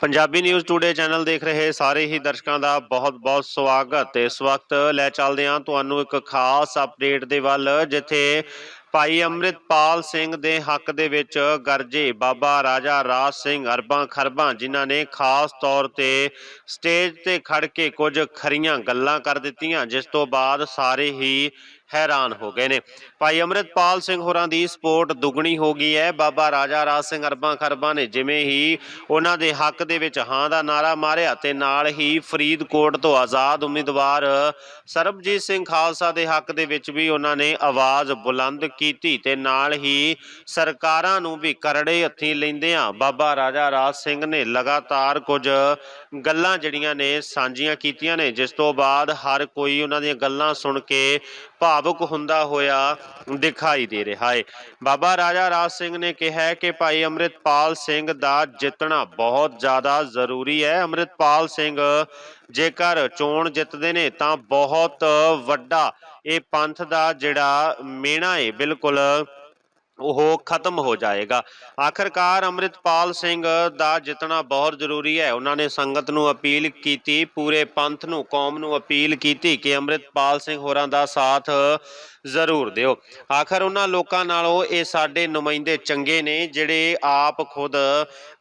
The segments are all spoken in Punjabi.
ਪੰਜਾਬੀ ਨਿਊਜ਼ ਟੂਡੇ ਚੈਨਲ ਦੇਖ ਰਹੇ ਸਾਰੇ ਹੀ ਦਰਸ਼ਕਾਂ ਦਾ ਬਹੁਤ-ਬਹੁਤ ਸਵਾਗਤ। ਇਸ ਵਕਤ ਲੈ ਚੱਲਦੇ ਹਾਂ ਤੁਹਾਨੂੰ ਇੱਕ ਖਾਸ ਅਪਡੇਟ ਦੇ ਵੱਲ, ਜਿੱਥੇ ਭਾਈ ਅੰਮ੍ਰਿਤਪਾਲ ਸਿੰਘ ਦੇ ਹੱਕ ਦੇ ਵਿੱਚ ਗਰਜੇ ਬਾਬਾ ਰਾਜਾ ਰਾਜ ਸਿੰਘ ਅਰਬਾਂ ਖਰਬਾਂ, ਜਿਨ੍ਹਾਂ ਨੇ ਖਾਸ ਤੌਰ ਤੇ ਸਟੇਜ ਤੇ ਖੜ ਕੇ ਕੁਝ ਖਰੀਆਂ ਗੱਲਾਂ ਕਰ ਦਿੱਤੀਆਂ, ਜਿਸ ਤੋਂ ਬਾਅਦ ਸਾਰੇ ਹੀ ਹੈਰਾਨ ਹੋ ਗਏ ਨੇ। ਭਾਈ ਅੰਮ੍ਰਿਤਪਾਲ ਸਿੰਘ ਹੋਰਾਂ ਦੀ ਸਪੋਰਟ ਦੁੱਗਣੀ ਹੋ ਗਈ ਹੈ। ਬਾਬਾ ਰਾਜਾ ਰਾਜ ਸਿੰਘ ਅਰਬਾਂ ਖਰਬਾਂ ਨੇ ਜਿਵੇਂ ਹੀ ਉਹਨਾਂ ਦੇ ਹੱਕ ਦੇ ਵਿੱਚ ਹਾਂ ਦਾ ਨਾਰਾ ਮਾਰਿਆ ਤੇ ਨਾਲ ਹੀ ਫਰੀਦਕੋਟ ਤੋਂ ਆਜ਼ਾਦ ਉਮੀਦਵਾਰ ਸਰਬਜੀਤ ਸਿੰਘ ਖਾਲਸਾ ਦੇ ਹੱਕ ਦੇ ਵਿੱਚ ਵੀ ਉਹਨਾਂ ਨੇ ਆਵਾਜ਼ ਬੁਲੰਦ ਕੀਤੀ ਤੇ ਨਾਲ ਹੀ ਸਰਕਾਰਾਂ ਨੂੰ ਵੀ ਕਰੜੇ ਹੱਥੀਂ ਲੈਂਦਿਆਂ ਬਾਬਾ ਰਾਜਾ ਰਾਜ ਸਿੰਘ ਨੇ ਲਗਾਤਾਰ ਕੁਝ ਗੱਲਾਂ ਜਿਹੜੀਆਂ ਨੇ ਸਾਂਝੀਆਂ ਕੀਤੀਆਂ ਨੇ, ਜਿਸ ਤੋਂ ਬਾਅਦ ਹਰ ਕੋਈ ਉਹਨਾਂ ਦੀਆਂ ਗੱਲਾਂ ਸੁਣ ਕੇ ਭਾਵੁਕ ਹੁੰਦਾ ਹੋਇਆ ਦਿਖਾਈ ਦੇ ਰਿਹਾ ਹੈ। ਬਾਬਾ ਰਾਜਾ ਰਾਜ ਸਿੰਘ ਨੇ ਕਿਹਾ ਹੈ ਕਿ ਭਾਈ ਅੰਮ੍ਰਿਤਪਾਲ ਸਿੰਘ ਦਾ ਜਿੱਤਣਾ ਬਹੁਤ ਜ਼ਿਆਦਾ ਜ਼ਰੂਰੀ ਹੈ। ਅੰਮ੍ਰਿਤਪਾਲ ਸਿੰਘ ਜੇਕਰ ਚੋਣ ਜਿੱਤਦੇ ਨੇ ਤਾਂ ਬਹੁਤ ਵੱਡਾ ਇਹ ਪੰਥ ਦਾ ਜਿਹੜਾ ਮੇਣਾ ਹੈ, ਬਿਲਕੁਲ ਉਹ ਖਤਮ ਹੋ ਜਾਏਗਾ। ਆਖਰਕਾਰ ਅੰਮ੍ਰਿਤਪਾਲ ਸਿੰਘ ਦਾ ਜਿੱਤਣਾ ਬਹੁਤ ਜ਼ਰੂਰੀ ਹੈ। ਉਹਨਾਂ ਨੇ ਸੰਗਤ ਨੂੰ ਅਪੀਲ ਕੀਤੀ, ਪੂਰੇ ਪੰਥ ਨੂੰ, ਕੌਮ ਨੂੰ ਅਪੀਲ ਕੀਤੀ ਕਿ ਅੰਮ੍ਰਿਤਪਾਲ ਸਿੰਘ ਹੋਰਾਂ ਦਾ ਸਾਥ ਜ਼ਰੂਰ ਦਿਓ। ਆਖਰ ਉਹਨਾਂ ਲੋਕਾਂ ਨਾਲੋਂ ਇਹ ਸਾਡੇ ਨੁਮਾਇੰਦੇ ਚੰਗੇ ਨੇ, ਜਿਹੜੇ ਆਪ ਖੁਦ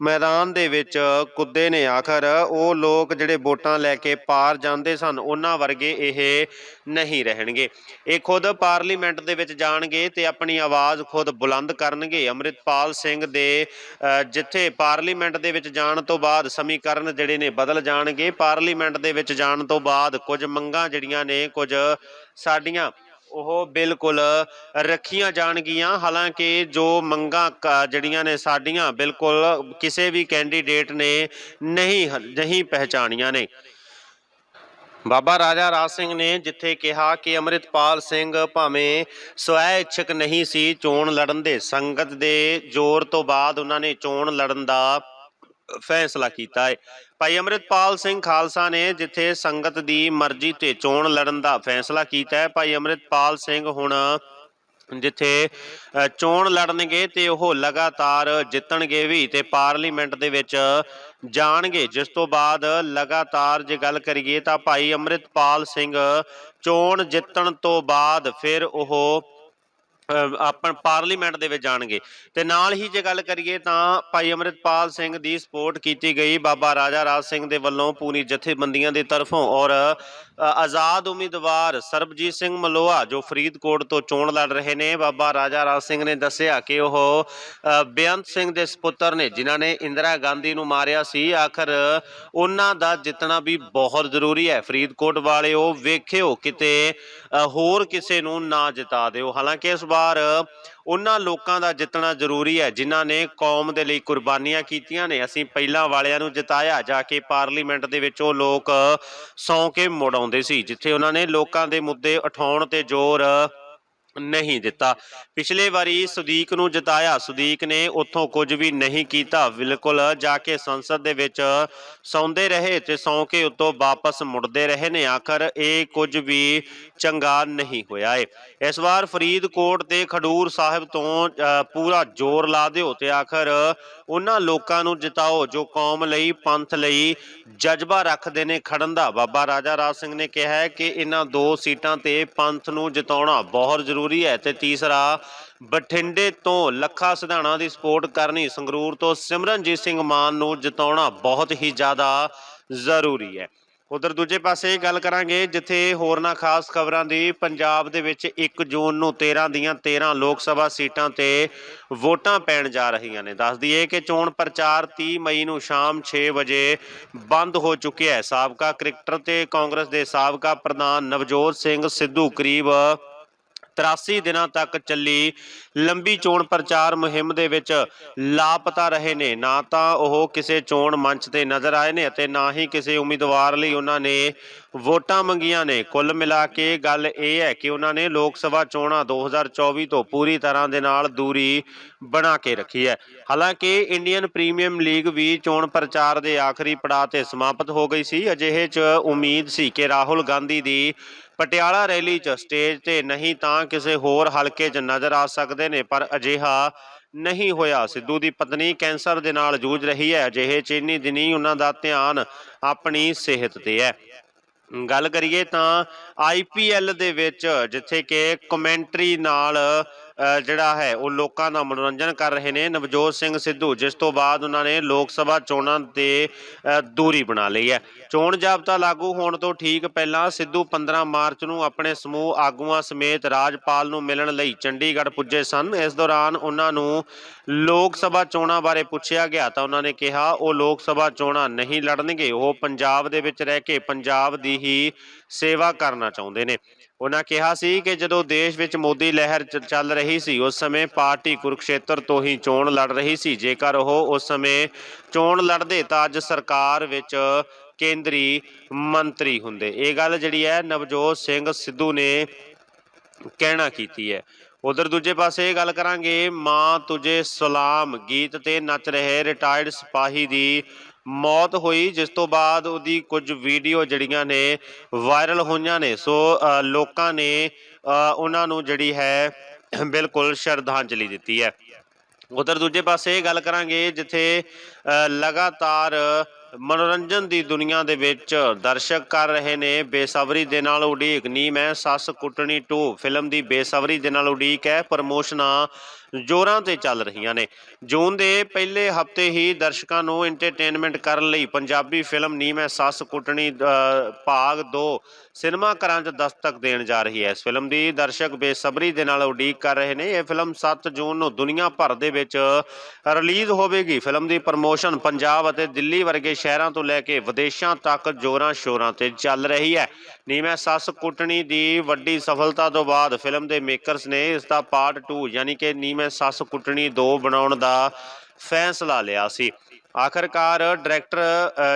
ਮੈਦਾਨ ਦੇ ਵਿੱਚ ਕੁੱਦੇ ਨੇ। ਆਖਰ ਉਹ ਲੋਕ ਜਿਹੜੇ ਵੋਟਾਂ ਲੈ ਕੇ ਪਾਰ ਜਾਂਦੇ ਸਨ, ਉਹਨਾਂ ਵਰਗੇ ਇਹ ਨਹੀਂ ਰਹਿਣਗੇ। ਇਹ ਖੁਦ ਪਾਰਲੀਮੈਂਟ ਦੇ ਵਿੱਚ ਜਾਣਗੇ ਤੇ ਆਪਣੀ ਆਵਾਜ਼ ਖੁਦ ਬੁਲੰਦ ਕਰਨਗੇ। ਅੰਮ੍ਰਿਤਪਾਲ ਸਿੰਘ ਦੇ ਜਿੱਥੇ ਪਾਰਲੀਮੈਂਟ ਦੇ ਵਿੱਚ ਜਾਣ ਤੋਂ ਬਾਅਦ ਸਮੀਕਰਨ ਜਿਹੜੇ ਨੇ ਬਦਲ ਜਾਣਗੇ। ਪਾਰਲੀਮੈਂਟ ਦੇ ਵਿੱਚ ਜਾਣ ਤੋਂ ਬਾਅਦ ਕੁਝ ਮੰਗਾਂ ਜਿਹੜੀਆਂ ਨੇ, ਕੁਝ ਸਾਡੀਆਂ, ਉਹ ਬਿਲਕੁਲ ਰੱਖੀਆਂ ਜਾਣਗੀਆਂ। ਹਾਲਾਂਕਿ ਜੋ ਮੰਗਾਂ ਜਿਹੜੀਆਂ ਨੇ ਸਾਡੀਆਂ, ਬਿਲਕੁਲ ਕਿਸੇ ਵੀ ਕੈਂਡੀਡੇਟ ਨੇ ਨਹੀਂ ਨਹੀਂ ਪਹਿਚਾਣੀਆਂ ਨੇ। ਬਾਬਾ ਰਾਜਾ ਰਾਜ ਸਿੰਘ ਨੇ ਜਿੱਥੇ ਕਿਹਾ ਕਿ ਅੰਮ੍ਰਿਤਪਾਲ ਸਿੰਘ ਭਾਵੇਂ ਸਵੈ ਇੱਛਕ ਨਹੀਂ ਸੀ, ਚੋਣ ਲੜਨ ਦੇ ਸੰਗਤ ਦੇ ਜ਼ੋਰ ਤੋਂ ਬਾਅਦ ਉਹਨਾਂ ਨੇ ਚੋਣ ਲੜਨ ਦਾ ਫੈਸਲਾ ਕੀਤਾ ਹੈ। ਭਾਈ ਅੰਮ੍ਰਿਤਪਾਲ ਸਿੰਘ ਖਾਲਸਾ ਨੇ ਜਿੱਥੇ ਸੰਗਤ ਦੀ ਮਰਜ਼ੀ ਤੇ ਚੋਣ ਲੜਨ ਦਾ ਫੈਸਲਾ ਕੀਤਾ ਹੈ, ਭਾਈ ਅੰਮ੍ਰਿਤਪਾਲ ਸਿੰਘ ਹੁਣ ਜਿੱਥੇ ਚੋਣ ਲੜਨਗੇ ਤੇ ਉਹ ਲਗਾਤਾਰ ਜਿੱਤਣਗੇ ਵੀ ਤੇ ਪਾਰਲੀਮੈਂਟ ਦੇ ਵਿੱਚ ਜਾਣਗੇ। ਜਿਸ ਤੋਂ ਬਾਅਦ ਲਗਾਤਾਰ ਜੇ ਗੱਲ ਕਰੀਏ ਤਾਂ ਭਾਈ ਅੰਮ੍ਰਿਤਪਾਲ ਸਿੰਘ ਚੋਣ ਜਿੱਤਣ ਤੋਂ ਬਾਅਦ ਫਿਰ ਉਹ ਅਹ ਆਪਣ ਪਾਰਲੀਮੈਂਟ ਦੇ ਵਿੱਚ ਜਾਣਗੇ। ਤੇ ਨਾਲ ਹੀ ਜੇ ਗੱਲ ਕਰੀਏ ਤਾਂ ਭਾਈ ਅੰਮ੍ਰਿਤਪਾਲ ਸਿੰਘ ਦੀ ਸਪੋਰਟ ਕੀਤੀ ਗਈ ਬਾਬਾ ਰਾਜਾ ਰਾਜ ਸਿੰਘ ਦੇ ਵੱਲੋਂ ਪੂਰੀ ਜਥੇਬੰਦੀਆਂ ਦੀ ਤਰਫੋਂ ਔਰ ਆਜ਼ਾਦ ਉਮੀਦਵਾਰ ਸਰਬਜੀਤ ਸਿੰਘ ਮਲੋਆ ਜੋ ਫਰੀਦਕੋਟ ਤੋਂ ਚੋਣ ਲੜ ਰਹੇ ਨੇ, ਬਾਬਾ ਰਾਜਾ ਰਾਜ ਸਿੰਘ ਨੇ ਦੱਸਿਆ ਕਿ ਉਹ ਬੇਅੰਤ ਸਿੰਘ ਦੇ ਸਪੁੱਤਰ ਨੇ, ਜਿਨ੍ਹਾਂ ਨੇ ਇੰਦਰਾ ਗਾਂਧੀ ਨੂੰ ਮਾਰਿਆ ਸੀ। ਆਖਰ ਉਹਨਾਂ ਦਾ ਜਿੱਤਣਾ ਵੀ ਬਹੁਤ ਜ਼ਰੂਰੀ ਹੈ। ਫਰੀਦਕੋਟ ਵਾਲਿਓ, ਵੇਖਿਓ ਕਿਤੇ ਹੋਰ ਕਿਸੇ ਨੂੰ ਨਾ ਜਿਤਾ ਦਿਓ। ਹਾਲਾਂਕਿ ਇਸ ਵਾਰ ਉਹਨਾਂ ਲੋਕਾਂ ਦਾ ਜਿੱਤਣਾ ਜ਼ਰੂਰੀ ਹੈ, ਜਿਨ੍ਹਾਂ ਨੇ ਕੌਮ ਦੇ ਲਈ ਕੁਰਬਾਨੀਆਂ ਕੀਤੀਆਂ ਨੇ। ਅਸੀਂ ਪਹਿਲਾਂ ਵਾਲਿਆਂ ਨੂੰ ਜਿਤਾਇਆ, ਜਾ ਕੇ ਪਾਰਲੀਮੈਂਟ ਦੇ ਵਿੱਚ ਉਹ ਲੋਕ ਸੌਂ ਕੇ ਮੁੜ ਆਉਂਦੇ ਸੀ, ਜਿੱਥੇ ਉਹਨਾਂ ਨੇ ਲੋਕਾਂ ਦੇ ਮੁੱਦੇ ਉਠਾਉਣ ਤੇ ਜ਼ੋਰ ਨਹੀਂ ਦਿੱਤਾ। ਪਿਛਲੇ ਵਾਰੀ ਸੁਦੀਕ ਨੂੰ ਜਿਤਾਇਆ। ਸੁਦੀਕ ਨੇ ਉੱਥੋਂ ਕੁਝ ਵੀ ਨਹੀਂ ਕੀਤਾ। ਬਿਲਕੁਲ ਜਾ ਕੇ ਸੰਸਦ ਦੇ ਵਿੱਚ ਸੌਂਦੇ ਰਹੇ ਤੇ ਸੌਂ ਕੇ ਉੱਤੋਂ ਵਾਪਸ ਮੁੜਦੇ ਰਹੇ ਨੇ। ਆਖਰ ਇਹ ਕੁਝ ਵੀ ਚੰਗਾ ਨਹੀਂ ਹੋਇਆ ਏ। ਇਸ ਵਾਰ ਫਰੀਦਕੋਟ ਤੇ ਖਡੂਰ ਸਾਹਿਬ ਤੋਂ ਪੂਰਾ ਜ਼ੋਰ ਲਾ ਦਿਓ ਤੇ ਆਖਰ ਉਹਨਾਂ ਲੋਕਾਂ ਨੂੰ ਜਿਤਾਓ ਜੋ ਕੌਮ ਲਈ, ਪੰਥ ਲਈ ਜਜ਼ਬਾ ਰੱਖਦੇ ਨੇ ਖੜਨ ਦਾ। ਬਾਬਾ ਰਾਜਾ ਰਾਜ ਸਿੰਘ ਨੇ ਕਿਹਾ ਕਿ ਇਹਨਾਂ ਦੋ ਸੀਟਾਂ ਤੇ ਪੰਥ ਨੂੰ ਜਿਤਾਉਣਾ ਬਹੁਤ ਜ਼ਰੂਰੀ ਹੈ। ਤੇ ਤੀਸਰਾ, ਬਠਿੰਡੇ ਤੋਂ ਲੱਖਾ ਸਿਧਾਣਾ ਦੀ ਸਪੋਰਟ ਕਰਨੀ ਸੰਗਰੂਰ ਤੋਂ ਸਿਮਰਨਜੀਤ ਸਿੰਘ ਮਾਨ ਨੂੰ ਜਿਤਾਉਣਾ ਬਹੁਤ ਹੀ ਜ਼ਿਆਦਾ ਜ਼ਰੂਰੀ ਹੈ। ਉਧਰ ਦੂਜੇ ਪਾਸੇ ਗੱਲ ਕਰਾਂਗੇ, ਜਿੱਥੇ ਹੋਰਨਾਂ ਖਾਸ ਖਬਰਾਂ ਦੀ, ਪੰਜਾਬ ਦੇ ਵਿੱਚ 1 ਜੂਨ ਨੂੰ 13 ਦੀਆਂ 13 ਲੋਕ ਸਭਾ ਸੀਟਾਂ ਤੇ ਵੋਟਾਂ ਪੈਣ ਜਾ ਰਹੀਆਂ ਨੇ। ਦੱਸ ਦਈਏ ਕਿ ਚੋਣ ਪ੍ਰਚਾਰ 30 ਮਈ ਨੂੰ ਸ਼ਾਮ 6 ਵਜੇ ਬੰਦ ਹੋ ਚੁੱਕਿਆ ਹੈ। ਸਾਬਕਾ ਕ੍ਰਿਕਟਰ ਤੇ ਕਾਂਗਰਸ ਦੇ ਸਾਬਕਾ ਪ੍ਰਧਾਨ ਨਵਜੋਤ ਸਿੰਘ ਸਿੱਧੂ ਕਰੀਬ 83 ਦਿਨਾਂ ਤੱਕ ਚੱਲੀ। ਲੰਬੀ ਚੋਣ ਪ੍ਰਚਾਰ ਮੁਹਿੰਮ ਦੇ ਵਿੱਚ ਲਾਪਤਾ ਰਹੇ ਨੇ। ਨਾ ਤਾਂ ਉਹ ਕਿਸੇ ਚੋਣ ਮੰਚ ਤੇ ਨਜ਼ਰ ਆਏ ਨੇ ਅਤੇ ਨਾ ਹੀ ਕਿਸੇ ਉਮੀਦਵਾਰ ਲਈ ਉਹਨਾਂ ਨੇ ਵੋਟਾਂ ਮੰਗੀਆਂ ਨੇ। ਕੁੱਲ ਮਿਲਾ ਕੇ ਗੱਲ ਇਹ ਹੈ ਕਿ ਉਹਨਾਂ ਨੇ ਲੋਕ ਸਭਾ ਚੋਣਾਂ 2024 ਤੋਂ ਪੂਰੀ ਤਰ੍ਹਾਂ ਦੇ ਨਾਲ ਦੂਰੀ ਬਣਾ ਕੇ ਰੱਖੀ ਹੈ। ਹਾਲਾਂਕਿ ਇੰਡੀਅਨ ਪ੍ਰੀਮੀਅਮ ਲੀਗ ਵੀ ਚੋਣ ਪ੍ਰਚਾਰ ਦੇ ਆਖਰੀ ਪੜਾਅ ਤੇ ਸਮਾਪਤ ਹੋ ਗਈ ਸੀ। ਅਜਿਹੇ 'ਚ ਉਮੀਦ ਸੀ ਕਿ ਰਾਹੁਲ ਗਾਂਧੀ ਦੀ ਪਟਿਆਲਾ ਰੈਲੀ 'ਚ ਸਟੇਜ ਤੇ ਨਹੀਂ ਤਾਂ ਕਿਸੇ ਹੋਰ ਹਲਕੇ 'ਚ ਨਜ਼ਰ ਆ ਸਕਦੇ ਨੇ, ਪਰ ਅਜਿਹਾ ਨਹੀਂ ਹੋਇਆ। ਸਿੱਧੂ ਦੀ ਪਤਨੀ ਕੈਂਸਰ ਦੇ ਨਾਲ ਜੂਝ ਰਹੀ ਹੈ। ਅਜਿਹੇ ਚੀਨੀ ਦਿਨੀ ਉਹਨਾਂ ਦਾ ਧਿਆਨ ਆਪਣੀ ਸਿਹਤ ਤੇ ਹੈ। ਗੱਲ ਕਰੀਏ ਤਾਂ ਆਈਪੀਐਲ ਦੇ ਵਿੱਚ, ਜਿੱਥੇ ਕਿ ਕਮੈਂਟਰੀ ਨਾਲ ਜਿਹੜਾ ਹੈ, ਉਹ ਲੋਕਾਂ ਦਾ ਮਨੋਰੰਜਨ ਕਰ ਰਹੇ ਨੇ। ਨਵਜੋਤ ਸਿੰਘ ਸਿੱਧੂ, ਜਿਸ ਤੋਂ ਬਾਅਦ ਉਹਨਾਂ ਨੇ ਲੋਕ ਸਭਾ ਚੋਣਾਂ ਤੇ ਦੂਰੀ ਬਣਾ ਲਈ ਹੈ। ਚੋਣ ਜਾਬਤਾ ਲਾਗੂ ਹੋਣ ਤੋਂ ਠੀਕ ਪਹਿਲਾਂ ਸਿੱਧੂ 15 ਮਾਰਚ ਨੂੰ ਆਪਣੇ ਸਮੂਹ ਆਗੂਆਂ ਸਮੇਤ ਰਾਜਪਾਲ ਨੂੰ ਮਿਲਣ ਲਈ ਚੰਡੀਗੜ੍ਹ ਪੁੱਜੇ ਸਨ। ਇਸ ਦੌਰਾਨ ਉਹਨਾਂ ਨੂੰ ਲੋਕ ਸਭਾ ਚੋਣਾਂ ਬਾਰੇ ਪੁੱਛਿਆ ਗਿਆ ਤਾਂ ਉਹਨਾਂ ਨੇ ਕਿਹਾ, ਉਹ ਲੋਕ ਸਭਾ ਚੋਣਾਂ ਨਹੀਂ ਲੜਨਗੇ। ਉਹ ਪੰਜਾਬ ਦੇ ਵਿੱਚ ਰਹਿ ਕੇ ਪੰਜਾਬ ਦੀ ਹੀ ਸੇਵਾ ਕਰਨਾ ਚਾਹੁੰਦੇ ਨੇ। ਉਹਨਾਂ ਕਿਹਾ ਸੀ ਕਿ ਜਦੋਂ ਦੇਸ਼ ਵਿੱਚ ਮੋਦੀ ਲਹਿਰ ਚੱਲ ਰਹੀ ਸੀ, ਉਸ ਸਮੇਂ ਪਾਰਟੀ ਕੁਰਕਸ਼ੇਤਰ ਤੋਂ ਹੀ ਚੋਣ ਲੜ ਰਹੀ ਸੀ। ਜੇਕਰ ਉਹ ਉਸ ਸਮੇਂ ਚੋਣ ਲੜਦੇ ਤਾਂ ਅੱਜ ਸਰਕਾਰ ਵਿੱਚ ਕੇਂਦਰੀ ਮੰਤਰੀ ਹੁੰਦੇ। ਇਹ ਗੱਲ ਜਿਹੜੀ ਹੈ, ਨਵਜੋਤ ਸਿੰਘ ਸਿੱਧੂ ਨੇ ਕਹਿਣਾ ਕੀਤੀ ਹੈ। ਉਧਰ ਦੂਜੇ ਪਾਸੇ ਗੱਲ ਕਰਾਂਗੇ, ਮਾਂ ਤੁਝੇ ਸਲਾਮ ਗੀਤ ਤੇ ਨੱਚ ਰਹੇ ਰਿਟਾਇਰਡ ਸਿਪਾਹੀ ਦੀ ਮੌਤ ਹੋਈ, ਜਿਸ ਤੋਂ ਬਾਅਦ ਉਹਦੀ ਕੁਝ ਵੀਡੀਓ ਜਿਹੜੀਆਂ ਨੇ ਵਾਇਰਲ ਹੋਈਆਂ ਨੇ। ਸੋ ਲੋਕਾਂ ਨੇ ਉਹਨਾਂ ਨੂੰ ਜਿਹੜੀ ਹੈ, ਬਿਲਕੁਲ ਸ਼ਰਧਾਂਜਲੀ ਦਿੱਤੀ ਹੈ। ਉਧਰ ਦੂਜੇ ਪਾਸੇ ਗੱਲ ਕਰਾਂਗੇ, ਜਿੱਥੇ ਲਗਾਤਾਰ ਮਨੋਰੰਜਨ ਦੀ ਦੁਨੀਆ ਦੇ ਵਿੱਚ ਦਰਸ਼ਕ ਕਰ ਰਹੇ ਨੇ। ਬੇਸਬਰੀ ਦੇ ਨਾਲ ਉਡੀਕ ਨੀ ਮੈਂ ਸੱਸ ਕੁੱਟਣੀ 2 ਫਿਲਮ ਦੀ ਬੇਸਬਰੀ ਦੇ ਨਾਲ ਉਡੀਕ ਹੈ, ਪ੍ਰਮੋਸ਼ਨਾਂ ਜ਼ੋਰਾਂ ਤੇ ਚੱਲ ਰਹੀਆਂ ਨੇ। ਜੂਨ ਦੇ ਪਹਿਲੇ ਹਫ਼ਤੇ ਹੀ ਦਰਸ਼ਕਾਂ ਨੂੰ ਐਂਟਰਟੇਨਮੈਂਟ ਕਰਨ ਲਈ ਪੰਜਾਬੀ ਫਿਲਮ ਨੀ ਮੈਂ ਸੱਸ ਕੁੱਟਣੀ ਭਾਗ 2 ਸਿਨੇਮਾ ਘਰਾਂ 'ਚ ਦਸਤਕ ਦੇਣ ਜਾ ਰਹੀ ਹੈ। ਇਸ ਫਿਲਮ ਦੀ ਦਰਸ਼ਕ ਬੇਸਬਰੀ ਦੇ ਨਾਲ ਉਡੀਕ ਕਰ ਰਹੇ ਨੇ। ਇਹ ਫਿਲਮ 7 ਜੂਨ ਨੂੰ ਦੁਨੀਆ ਭਰ ਦੇ ਵਿੱਚ ਰਿਲੀਜ਼ ਹੋਵੇਗੀ। ਫਿਲਮ ਦੀ ਪ੍ਰਮੋਸ਼ਨ ਪੰਜਾਬ ਅਤੇ ਦਿੱਲੀ ਵਰਗੇ ਸ਼ਹਿਰਾਂ ਤੋਂ ਲੈ ਕੇ ਵਿਦੇਸ਼ਾਂ ਤੱਕ ਜੋਰਾਂ ਸ਼ੋਰਾਂ ਤੇ ਚੱਲ ਰਹੀ ਹੈ। ਨੀਵੇਂ ਸੱਸ ਕੁੱਟਣੀ ਦੀ ਵੱਡੀ ਸਫਲਤਾ ਤੋਂ ਬਾਅਦ ਫਿਲਮ ਦੇ ਮੇਕਰਸ ਨੇ ਇਸ ਦਾ ਪਾਰਟ 2 ਯਾਨੀ ਕਿ ਨੀਵੇਂ ਸੱਸ ਕੁੱਟਣੀ 2 ਬਣਾਉਣ ਦਾ ਫੈਸਲਾ ਲਿਆ ਸੀ। ਆਖਰਕਾਰ ਡਾਇਰੈਕਟਰ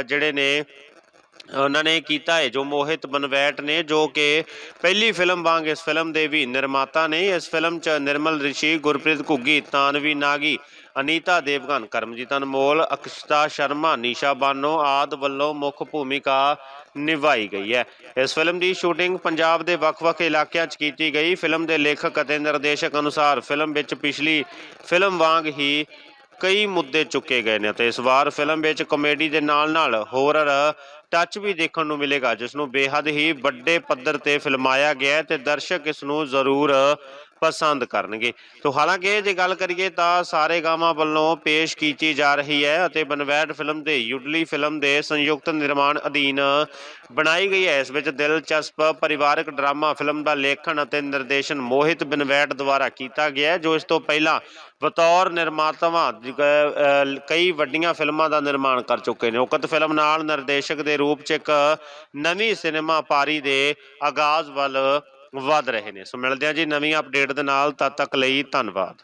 ਜਿਹੜੇ ਨੇ ਉਹਨਾਂ ਨੇ ਕੀਤਾ ਹੈ, ਜੋ ਮੋਹਿਤ ਬਨਵੈਟ ਨੇ, ਜੋ ਕਿ ਪਹਿਲੀ ਫਿਲਮ ਵਾਂਗ ਇਸ ਫਿਲਮ ਦੇ ਵੀ ਨਿਰਮਾਤਾ ਨੇ। ਇਸ ਫਿਲਮ 'ਚ ਨਿਰਮਲ ਰਿਸ਼ੀ, ਗੁਰਪ੍ਰੀਤ ਘੁੱਗੀ, ਤਾਨਵੀ ਨਾਗੀ, ਅਨੀਤਾ ਦੇਵਗਨ, ਕਰਮਜੀਤ ਅਨਮੋਲ, ਅਕਸ਼ਤਾ ਸ਼ਰਮਾ, ਨੀਸ਼ਾ ਬਾਨੋ ਆਦ ਵੱਲੋਂ ਮੁੱਖ ਭੂਮਿਕਾ ਨਿਭਾਈ ਗਈ ਹੈ। ਇਸ ਫਿਲਮ ਦੀ ਸ਼ੂਟਿੰਗ ਪੰਜਾਬ ਦੇ ਵੱਖ-ਵੱਖ ਇਲਾਕਿਆਂ 'ਚ ਕੀਤੀ ਗਈ। ਫਿਲਮ ਦੇ ਲੇਖਕ ਅਤੇ ਨਿਰਦੇਸ਼ਕ ਅਨੁਸਾਰ ਫਿਲਮ ਵਿੱਚ ਪਿਛਲੀ ਫਿਲਮ ਵਾਂਗ ਹੀ ਕਈ ਮੁੱਦੇ ਚੁੱਕੇ ਗਏ ਨੇ ਤੇ ਇਸ ਵਾਰ ਫਿਲਮ ਵਿੱਚ ਕਾਮੇਡੀ ਦੇ ਨਾਲ-ਨਾਲ ਹੋਰਰ ਟੱਚ ਵੀ ਦੇਖਣ ਨੂੰ ਮਿਲੇਗਾ ਜਿਸ ਨੂੰ ਬੇਹੱਦ ਹੀ ਵੱਡੇ ਪੱਧਰ ਤੇ ਫਿਲਮਾਇਆ ਗਿਆ ਹੈ ਤੇ ਦਰਸ਼ਕ ਇਸ ਨੂੰ ਜ਼ਰੂਰ ਪਸੰਦ ਕਰਨਗੇ। ਤੋਂ ਹਾਲਾਂਕਿ ਜੇ ਗੱਲ ਕਰੀਏ ਤਾਂ ਸਾਰੇ ਗਾਵਾਂ ਵੱਲੋਂ ਪੇਸ਼ ਕੀਤੀ ਜਾ ਰਹੀ ਹੈ ਅਤੇ ਬਨਵੈਟ ਫਿਲਮ ਦੇ ਯੁਡਲੀ ਫਿਲਮ ਦੇ ਸੰਯੁਕਤ ਨਿਰਮਾਣ ਅਧੀਨ ਬਣਾਈ ਗਈ ਹੈ। ਇਸ ਵਿੱਚ ਦਿਲਚਸਪ ਪਰਿਵਾਰਕ ਡਰਾਮਾ ਫਿਲਮ ਦਾ ਲੇਖਣ ਅਤੇ ਨਿਰਦੇਸ਼ਨ ਮੋਹਿਤ ਬਨਵੈਟ ਦੁਆਰਾ ਕੀਤਾ ਗਿਆ ਹੈ, ਜੋ ਇਸ ਤੋਂ ਪਹਿਲਾਂ ਬਤੌਰ ਨਿਰਮਾਤਾਵਾਂ ਕਈ ਵੱਡੀਆਂ ਫਿਲਮਾਂ ਦਾ ਨਿਰਮਾਣ ਕਰ ਚੁੱਕੇ ਨੇ। ਉਕਤ ਫਿਲਮ ਨਾਲ ਨਿਰਦੇਸ਼ਕ ਦੇ ਰੂਪ 'ਚ ਇੱਕ ਨਵੀਂ ਸਿਨੇਮਾ ਪਾਰੀ ਦੇ ਆਗਾਜ਼ ਵੱਲ ਵੱਧ ਰਹੇ ਨੇ। ਸੋ ਮਿਲਦੇ ਹਾਂ ਜੀ ਨਵੀਂ ਅਪਡੇਟ ਦੇ ਨਾਲ। ਤਦ ਤੱਕ ਲਈ ਧੰਨਵਾਦ।